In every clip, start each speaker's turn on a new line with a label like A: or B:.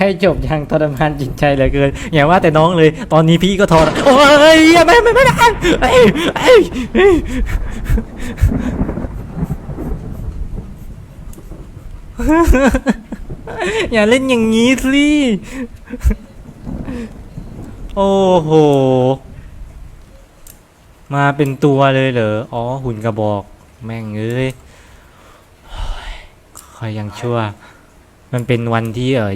A: ให้จบอย่างทรมานจิตใจเหลือเกิน อย่าว่าแต่น้องเลย ตอนนี้พี่ก็ทรโอ้ยไม่ไม่ไม่ไม่ไอ้ไอ้อย่าเล่นอย่างนี้สิโอ้โห มาเป็นตัวเลยเหรอ อ๋อ หุ่นกระบอก แม่งเอ้ยคอยยังชั่ว มันเป็นวันที่เออ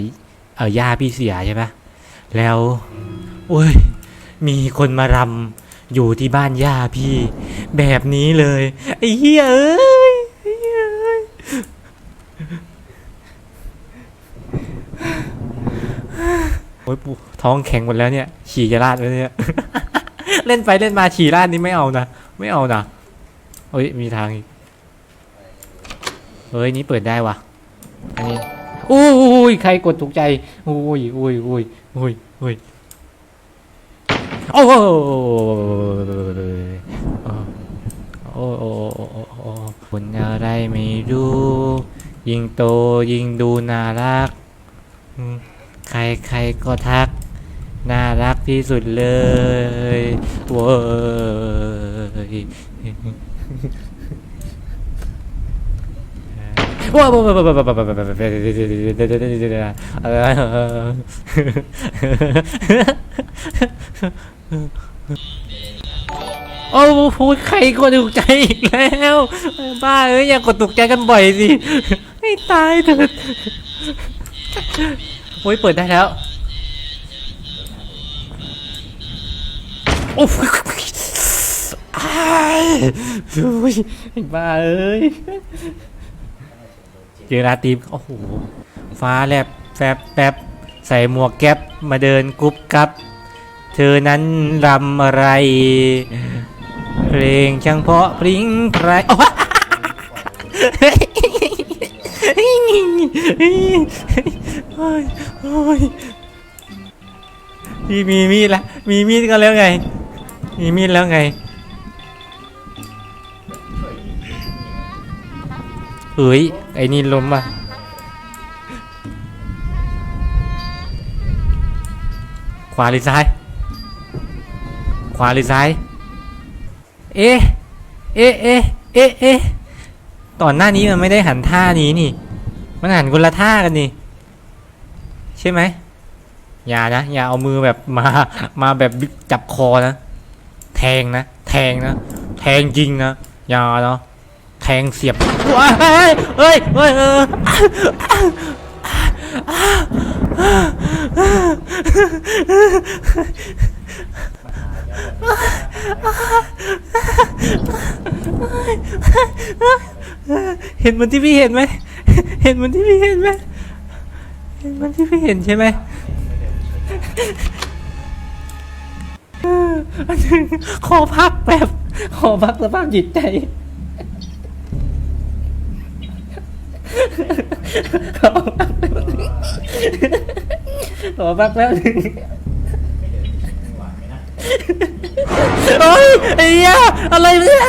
A: เออย่าพี่เสียใช่ไหมแล้วโอ้ยมีคนมารำอยู่ที่บ้านย่าพี่ แบบนี้เลยไอ้เหี้ยเอ้ยโอ้ยปูท้องแข็งหมดแล้วเนี่ย ฉี่จะราดแล้วเนี่ย เล่นไปเล่นมาฉี่ราดนี่ไม่เอานะ ไม่เอานะเฮ้ย มีทางอีก เฮ้ย นี่เปิดได้วะอันนี้ อุ้ยใครกดถูกใจอุ้ยอุ้ยอุ้ยอุ้ยอุ้ยโอ้โหโอ้โอ้คนอะไรไม่รู้ยิงโตยิงดูน่ารัก ใครใครก็ทัก น่ารักที่สุดเลยโว้ย ว้าวโอ้โหใครกดถูกใจอีกแล้วบ้าเอ้ยอย่ากดถูกใจกันบ่อยสิไม่ตายเถอะโอ้ยเปิดได้แล้วโอ้ยบ้าเอ้ย เจอราตีมโอ้โหฟ้าแลบแฟบแป๊บใส่หมวกแก๊ปมาเดินกรุ๊บกับ เธอนั้นรำอะไร เพลงช่างเพาะพริ้งใครโอ้ยโอ้ยโอ้ยมีมีมีดละมีมีดก็แล้วไง มีมีดแล้วไง เฮ้ย ไอ้นี่ล้มอะขวาหรือซ้าย ขวาหรือซ้าย เอ๊ะ เอ๊ะ เอ๊ะ เอ๊ะ เอ๊ะ ตอนหน้านี้มันไม่ได้หันท่านี้นี่ มันหันคนละท่ากันนี่ ใช่ไหม อย่านะ อย่าเอามือแบบมา มาแบบจับคอนะ แทงนะ แทงนะ แทงจริงนะ อย่าเนาะ แทงเสียบว้าเฮ้ยเฮ้ยเฮ้ยเออเห็นเหมันที่พี่เห็นไหม เห็นเหมันที่พี่เห็นไหม เห็นเหมันที่พี่เห็นใช่ไหมเอออันนึงขอพักแบบ ขอพักสภาพจิตใจ ขอพักแป๊บนึงขอพักแป๊บนึงโอ้ยไอ้เหี้ยอะไรเนี่ย